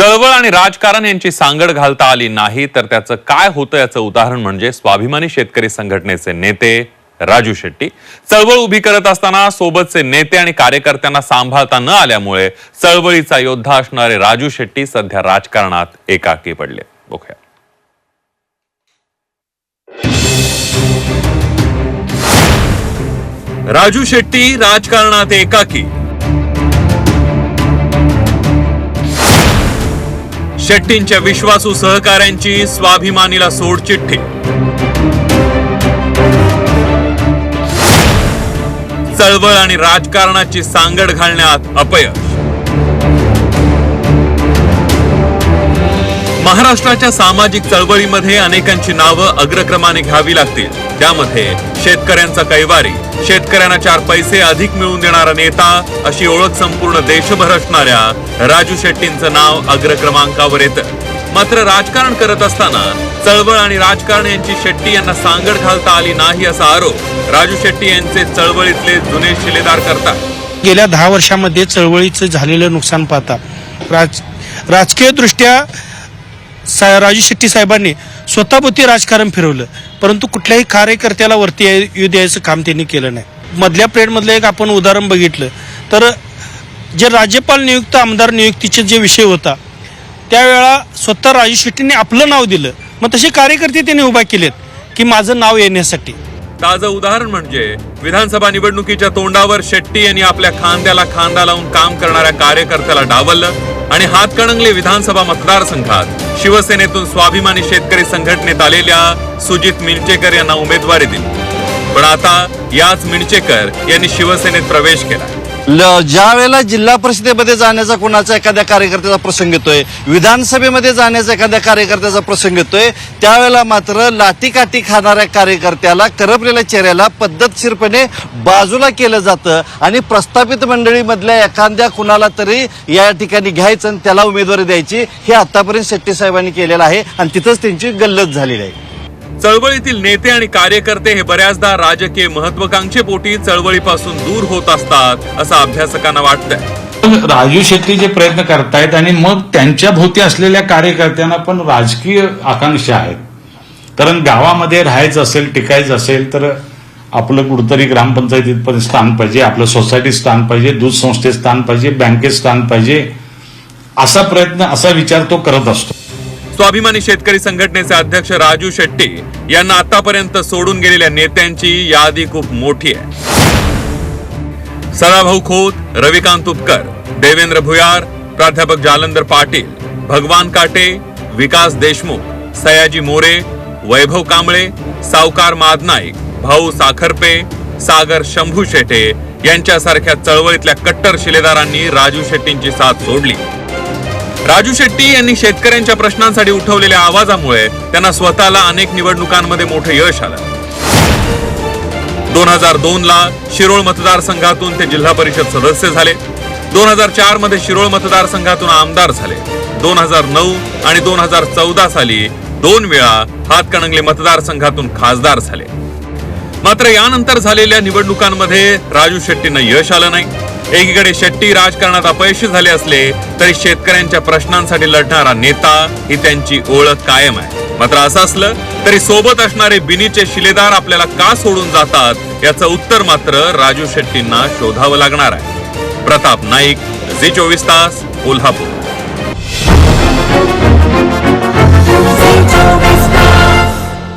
चळवळ आणि राजकारण यांची सांगड घालता आली नाही तर त्याचं काय होतं याचं उदाहरण म्हणजे स्वाभिमानी शेतकरी संघटनेचे नेते राजू शेट्टी. चळवळ उभी करत असताना सोबतचे नेते आणि कार्यकर्त्यांना सांभाळता न आल्यामुळे चळवळीचा योद्धा असणारे राजू शेट्टी सध्या राजकारणात एकाकी पडले. बघूया. राजू शेट्टी राजकारणात एकाकी. शेट्टींच्या विश्वासू सहकाऱ्यांची स्वाभिमानीला सोडचिठ्ठी चळवळ आणि राजकारणाची सांगड घालण्यात अपयश. महाराष्ट्राच्या सामाजिक चळवळीमध्ये अनेकांची नावं अग्रक्रमाने घ्यावी लागतील. त्यामध्ये शेतकऱ्यांचा कैवारी शेतकऱ्यांना चार पैसे अधिक मिळवून देणारा नेता अशी ओळख संपूर्ण देशभर असणाऱ्या राजू शेट्टींचं नाव अग्रक्रमांकावर येतं. मात्र राजकारण करत असताना चळवळ आणि राजकारण यांची शेट्टी यांना सांगड घालता आली नाही असा आरोप राजू शेट्टी यांचे चळवळीतले जुने शिलेदार करतात. गेल्या दहा वर्षामध्ये चळवळीचं झालेलं नुकसान पाहता राज राजकीय दृष्ट्या सा राजू शेट्टी साहेबांनी स्वतःभोवती राजकारण फिरवलं. परंतु कुठल्याही कार्यकर्त्याला वरती याय- येऊ द्यायचं काम त्यांनी केलं नाही. मधल्या पिरियडमधलं एक आपण उदाहरण बघितलं. तर जे राज्यपाल नियुक्त आमदार नियुक्तीचे जे विषय होता त्यावेळा स्वतः राजू शेट्टींनी आपलं नाव दिलं. मग तसे कार्यकर्ते त्यांनी उभा केलेत की माझं नाव येण्यासाठी. ताजं उदाहरण म्हणजे विधानसभा निवडणुकीच्या तोंडावर शेट्टी यांनी आपल्या खांद्याला खांदा लावून काम करणाऱ्या कार्यकर्त्याला डावललं. आणि हातकणंगले विधानसभा मतदारसंघात शिवसेनेतून स्वाभिमानी शेतकरी संघटनेत आलेल्या सुजित मिणचेकर यांना उमेदवारी दिली. पण आता याच मिणचेकर यांनी शिवसेनेत प्रवेश केला. ज्या वेळेला जिल्हा परिषदेमध्ये जाण्याचा कोणाचा एखाद्या कार्यकर्त्याचा प्रसंग येतोय विधानसभेमध्ये जाण्याचा एखाद्या कार्यकर्त्याचा प्रसंग येतोय त्यावेळेला मात्र लाठीकाठी खाणाऱ्या कार्यकर्त्याला करपलेल्या चेहऱ्याला पद्धतशीरपणे बाजूला केलं जातं आणि प्रस्थापित मंडळीमधल्या एखाद्या कुणाला तरी या ठिकाणी घ्यायचं आणि त्याला उमेदवारी द्यायची हे आतापर्यंत शेट्टी साहेबांनी केलेलं आहे आणि तिथंच त्यांची गल्लत झालेली आहे. चळवळीतील नेते आणि कार्यकर्ते हे बऱ्याचदा राजकीय महत्वाकांक्षेपोटी चळवळीपासून दूर होत असतात असं अभ्यासकांना वाटतंय. राजू शेट्टी जे प्रयत्न करतायत आणि मग त्यांच्या भोवती असलेल्या कार्यकर्त्यांना पण राजकीय आकांक्षा आहेत. कारण गावामध्ये राहायचं असेल टिकायचं असेल तर आपलं कुठंतरी ग्रामपंचायतीत पण स्थान पाहिजे आपलं सोसायटीत स्थान पाहिजे दूध संस्थेत स्थान पाहिजे बँकेत स्थान पाहिजे असा प्रयत्न असा विचार तो करत असतो. स्वाभिमानी शेतकरी संघटनेचे अध्यक्ष राजू शेट्टी यांना आतापर्यंत सोडून गेलेल्या नेत्यांची यादी खूप मोठी आहे. सदाभाऊ खोत रविकांत उपकर देवेंद्र भुयार प्राध्यापक जालंदर पाटील भगवान काटे विकास देशमुख सयाजी मोरे वैभव कांबळे सावकार मादनाईक भाऊ साखरपे सागर शंभू शेटे यांच्यासारख्या चळवळीतल्या कट्टर शिलेदारांनी राजू शेट्टींची साथ सोडली. राजू शेट्टी यांनी शेतकऱ्यांच्या प्रश्नांसाठी उठवलेल्या आवाजामुळे त्यांना स्वतःला अनेक निवडणुकांमध्ये मोठं यश आलं. दोन हजार दोन ला शिरोळ मतदारसंघातून ते जिल्हा परिषद सदस्य झाले. दोन हजार चारमध्ये शिरोळ मतदारसंघातून आमदार झाले. दोन हजार नऊ आणि दोन हजार चौदा साली दोन वेळा हातकणंगले मतदारसंघातून खासदार झाले. मात्र यानंतर झालेल्या निवडणुकांमध्ये राजू शेट्टींना यश आलं नाही. एकीकडे शेट्टी राजकारणात अपयशी झाले असले तरी शेतकऱ्यांच्या प्रश्नांसाठी लढणारा नेता ही त्यांची ओळख कायम आहे. मात्र असं असलं तरी सोबत असणारे बिनीचे शिलेदार आपल्याला का सोडून जातात याचं उत्तर मात्र राजू शेट्टींना शोधावं लागणार आहे. प्रताप नाईक झी चोवीस तास कोल्हापूर.